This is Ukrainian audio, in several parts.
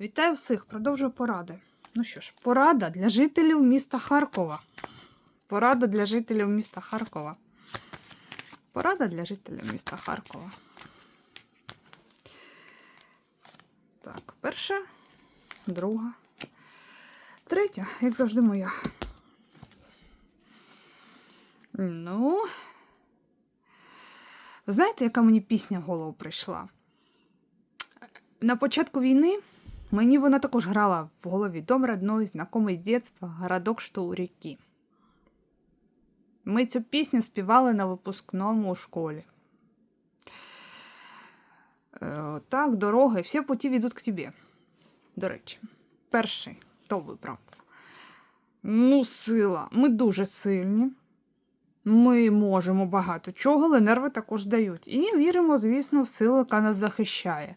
Вітаю всіх! Продовжую поради. Ну що ж, порада для жителів міста Харкова. Порада для жителів міста Харкова. Порада для жителів міста Харкова. Так, перша, друга, третя, як завжди, моя. Ну. Ви знаєте, яка мені пісня в голову прийшла? На початку війни мені вона також грала в голові Дом родной, знакомий з дитинства, городок, що у ріки. Ми цю пісню співали на випускному у школі. Е, так, дороги, всі путі ведуть к тобі. До речі, перший хто вибрав? Ну, сила. Ми дуже сильні. Ми можемо багато чого, але нерви також дають. І віримо, звісно, в силу, яка нас захищає.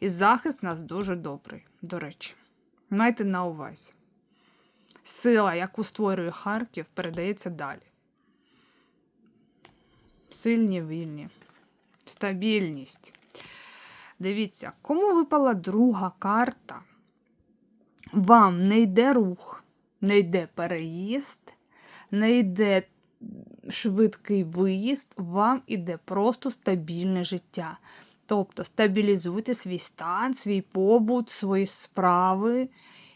І захист у нас дуже добрий, до речі. Майте на увазі. Сила, яку створює Харків, передається далі. Сильні, вільні, стабільність. Дивіться, кому випала друга карта, вам не йде рух, не йде переїзд, не йде швидкий виїзд, вам іде просто стабільне життя. Тобто стабілізуйте свій стан, свій побут, свої справи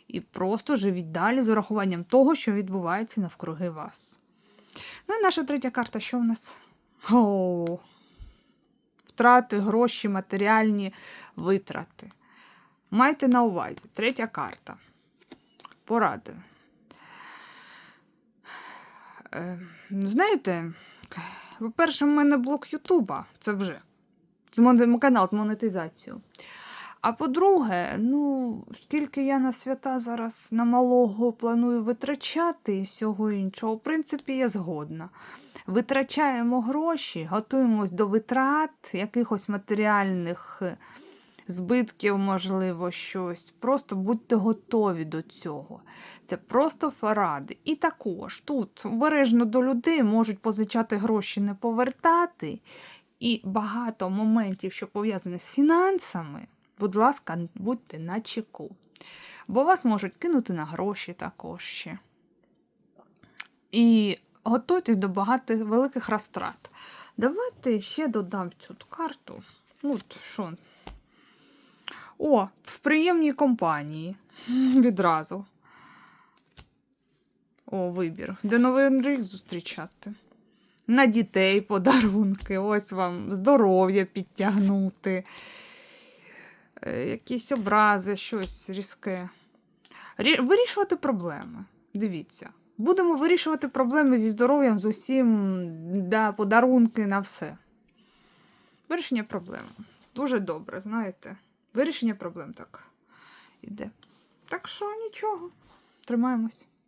і просто живіть далі з урахуванням того, що відбувається навкруги вас. Ну і наша третя карта, що в нас? О, втрати, гроші, матеріальні витрати. Майте на увазі, третя карта. Поради. Е, знаєте, по-перше, в мене блок Ютуба, це вже канал з монетизацією. А по-друге, ну, скільки я на свята зараз на малого планую витрачати і всього іншого, в принципі, я згодна. Витрачаємо гроші, готуємось до витрат, якихось матеріальних збитків, можливо, щось. Просто будьте готові до цього. Це просто фаради. І також тут обережно до людей можуть позичати гроші, не повертати. І багато моментів, що пов'язані з фінансами, будь ласка, будьте на чеку. Бо вас можуть кинути на гроші також ще. І готуйтесь до багатих великих розтрат. Давайте ще додам цю карту. Ну, що? О, в приємній компанії. Відразу. О, вибір. Де новий рік зустрічати. На дітей подарунки, ось вам здоров'я підтягнути, е, якісь образи, щось різке. Вирішувати проблеми. Дивіться. Будемо вирішувати проблеми зі здоров'ям, з усім, да, подарунки на все. Вирішення проблем. Дуже добре, знаєте. Вирішення проблем так іде. Так що нічого. Тримаємось.